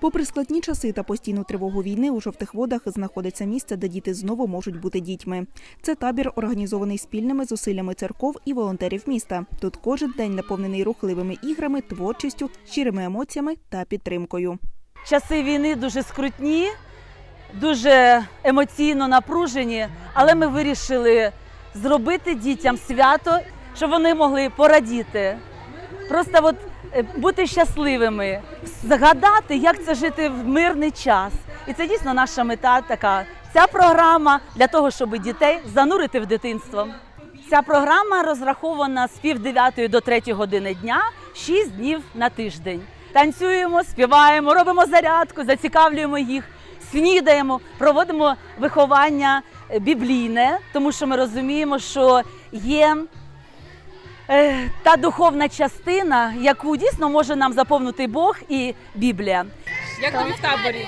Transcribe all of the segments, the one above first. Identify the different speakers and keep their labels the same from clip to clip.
Speaker 1: Попри складні часи та постійну тривогу війни, у жовтих водах знаходиться місце, де діти знову можуть бути дітьми. Це табір, організований спільними зусиллями церков і волонтерів міста. Тут кожен день наповнений рухливими іграми, творчістю, щирими емоціями та підтримкою.
Speaker 2: Часи війни дуже скрутні, дуже емоційно напружені, але ми вирішили зробити дітям свято, щоб вони могли порадіти. Просто от е, бути щасливими, згадати, як це жити в мирний час. І це дійсно наша мета така. Ця програма для того, щоб дітей занурити в дитинство. Ця програма розрахована з пів дев'ятої до третьої години дня, 6 днів на тиждень. Танцюємо, співаємо, робимо зарядку, зацікавлюємо їх, снідаємо, проводимо виховання е, біблійне, тому що ми розуміємо, що є та духовна частина, яку дійсно може нам заповнити Бог і Біблія.
Speaker 3: Як тобі в таборі?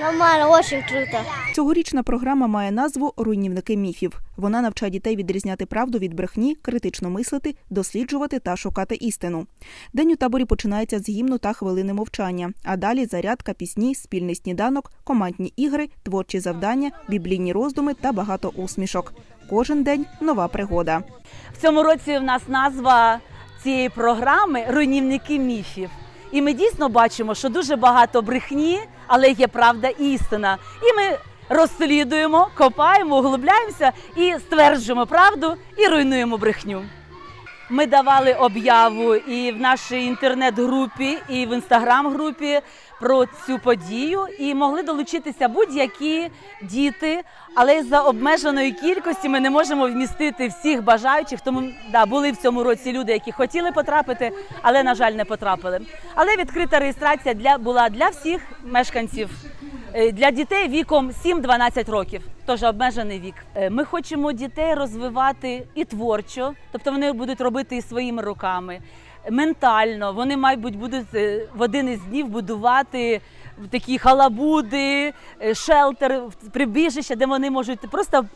Speaker 4: Нормально, очень круто.
Speaker 1: Цьогорічна програма має назву Руйнівники міфів. Вона навчає дітей відрізняти правду від брехні, критично мислити, досліджувати та шукати істину. День у таборі починається з гімну та хвилини мовчання. А далі зарядка, пісні, спільний сніданок, командні ігри, творчі завдання, біблійні роздуми та багато усмішок. Кожен день нова пригода.
Speaker 2: В цьому році в нас назва цієї програми Руйнівники міфів. І ми дійсно бачимо, що дуже багато брехні, але є правда і істина. І ми розслідуємо, копаємо, углубляємося і стверджуємо правду і руйнуємо брехню. Ми давали об'яву і в нашій інтернет-групі, і в інстаграм-групі про цю подію, і могли долучитися будь-які діти, але за обмеженої кількості ми не можемо вмістити всіх бажаючих. Тому да, були в цьому році люди, які хотіли потрапити, але на жаль не потрапили. Але відкрита реєстрація для була для всіх мешканців. Е, Для дітей віком 7-12 років, тож обмежений вік. Е, Ми хочемо дітей розвивати і творчо, тобто вони будуть робити і своїми руками. Ментально вони, мабуть, будуть е, в один із днів будувати такі халабуди, шелтер, прибіжища, де вони можуть просто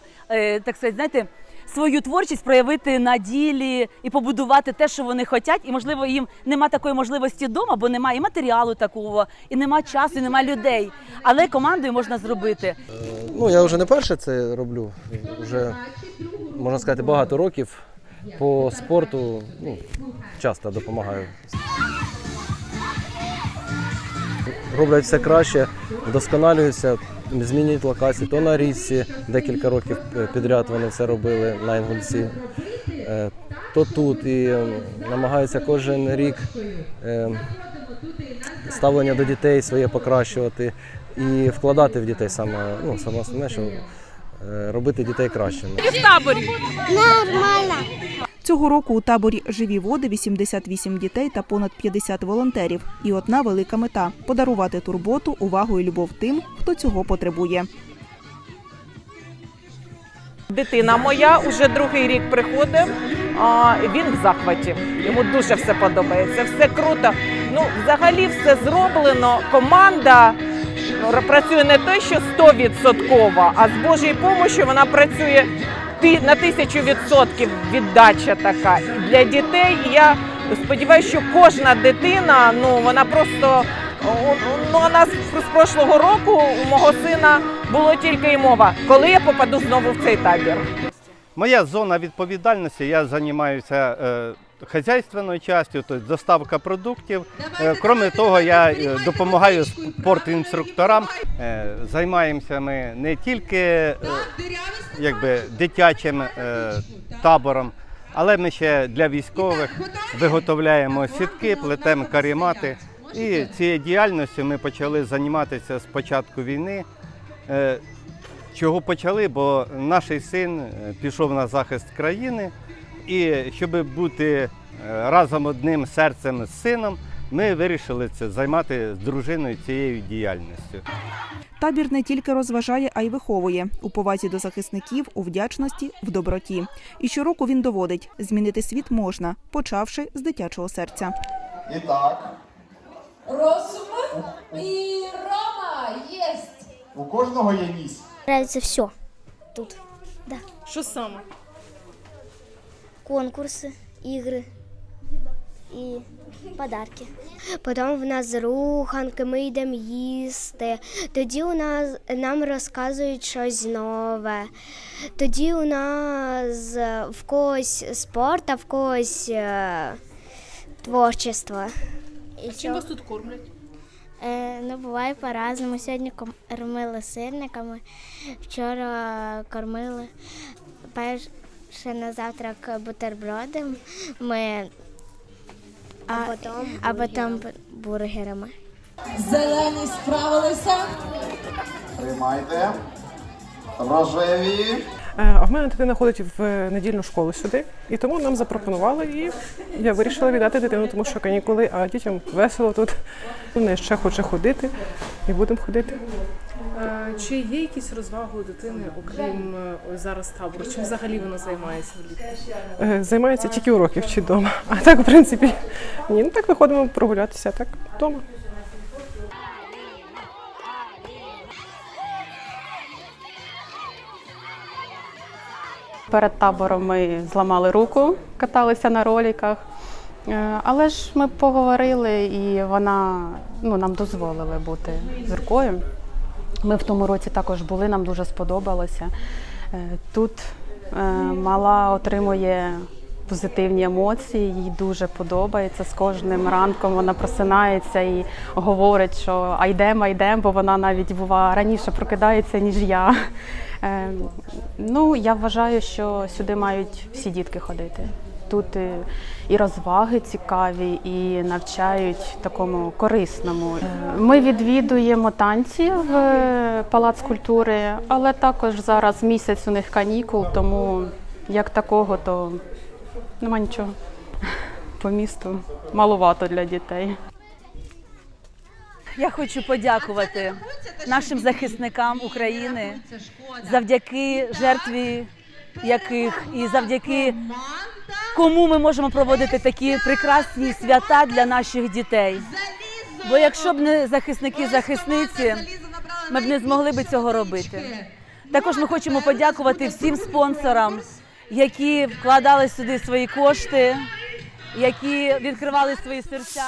Speaker 2: так сказати, знаєте, свою творчість проявити на ділі і побудувати те, що вони хочуть. І можливо їм нема такої можливості вдома, бо немає і матеріалу такого, і нема часу, і нема людей. Але командою можна зробити.
Speaker 5: Ну, я вже не перше це роблю. Вже, можна сказати, багато років. По спорту ну, часто допомагаю. Роблять все краще, вдосконалюються, змінюють локації. То на річці декілька років підряд вони це робили на Інгульці, е, то тут. І е, намагаються кожен рік е, ставлення до дітей своє покращувати і вкладати в дітей саме, ну, саме основне, що е, робити дітей кращими.
Speaker 3: В таборі?
Speaker 4: Нормально.
Speaker 1: Цього року у таборі живі води 88 дітей та понад 50 волонтерів. І одна велика мета подарувати турботу, увагу і любов тим, хто цього потребує.
Speaker 6: Дитина моя уже другий рік приходить. А він в захваті. Йому дуже все подобається. Все круто. Ну, взагалі, все зроблено. Команда працює не те, що 100%, а з Божою допомогою вона працює на тисячу відсотків віддача така. І для дітей я сподіваюся, що кожна дитина, ну вона просто. Ну, у нас з прошлого року у мого сина було тільки й мова, коли я попаду знову в цей табір.
Speaker 7: Моя зона відповідальності, я займаюся е, хазяйственною частю, тобто доставка продуктів. Е, крім того, я е, допомагаю спортінструкторам. Е, займаємося ми не тільки якби, дитячим табором, але ми ще для військових виготовляємо сітки, плетемо карімати. І цією діяльністю ми почали займатися з початку війни. Чого почали? Бо наш син пішов на захист країни, і щоб бути е, разом одним серцем з сином, ми вирішили це займати з дружиною цією діяльністю.
Speaker 1: Табір не тільки розважає, а й виховує у повазі до захисників, у вдячності, в доброті. І щороку він доводить, змінити світ можна, почавши з дитячого серця.
Speaker 8: І так,
Speaker 9: Розум і Рома єсть.
Speaker 8: у кожного є місць.
Speaker 4: Нравится все тут.
Speaker 3: Що саме?
Speaker 4: Конкурсы, игры и Подарки. Потім в нас руханки, ми йдемо їсти. Тоді у нас нам розказують щось нове. Тоді у нас е, в когось спорт, а в когось е, творчество. І
Speaker 3: Чим вас тут кормлять?
Speaker 4: Е, ну, буває по-разному. Сьогодні кормили сирниками, вчора кормили перше на завтрак бутербродом, ми, а, потім, а потім бургерами.
Speaker 9: Зелені справилися.
Speaker 8: Тримайте. Рожеві.
Speaker 10: Е, А в мене дитина ходить в недільну школу сюди, і тому нам запропонували, і я вирішила віддати дитину, тому що канікули, а дітям весело тут. Вони ще хоче ходити, і будемо ходити.
Speaker 3: Чи є якісь розваги у дитини, окрім е, ось зараз табору? Чим взагалі вона займається влітку?
Speaker 10: Е, Займається тільки уроки вчить вдома. А так, в принципі, ні, ну так виходимо прогулятися, так вдома.
Speaker 11: Перед табором ми зламали руку, каталися на роліках. Е, Але ж ми поговорили, і вона ну, нам дозволили бути зіркою. Ми в тому році також були, нам дуже сподобалося. Е, Тут е, мала отримує позитивні емоції, їй дуже подобається. З кожним ранком вона просинається і говорить, що а йдемо, а йдемо, бо вона навіть бува раніше прокидається, ніж я. Е, Ну, я вважаю, що сюди мають всі дітки ходити. Тут і, розваги цікаві, і навчають такому корисному. Е, Ми відвідуємо танці в е, палац культури, але також зараз місяць у них канікул, тому як такого, то нема нічого. По місту маловато для дітей.
Speaker 2: Я хочу подякувати нашим захисникам України, завдяки жертві яких і завдяки кому ми можемо проводити такі прекрасні свята для наших дітей. Бо якщо б не захисники захисниці, ми б не змогли би цього робити. Також ми хочемо подякувати всім спонсорам, які вкладали сюди свої кошти, які відкривали свої серця.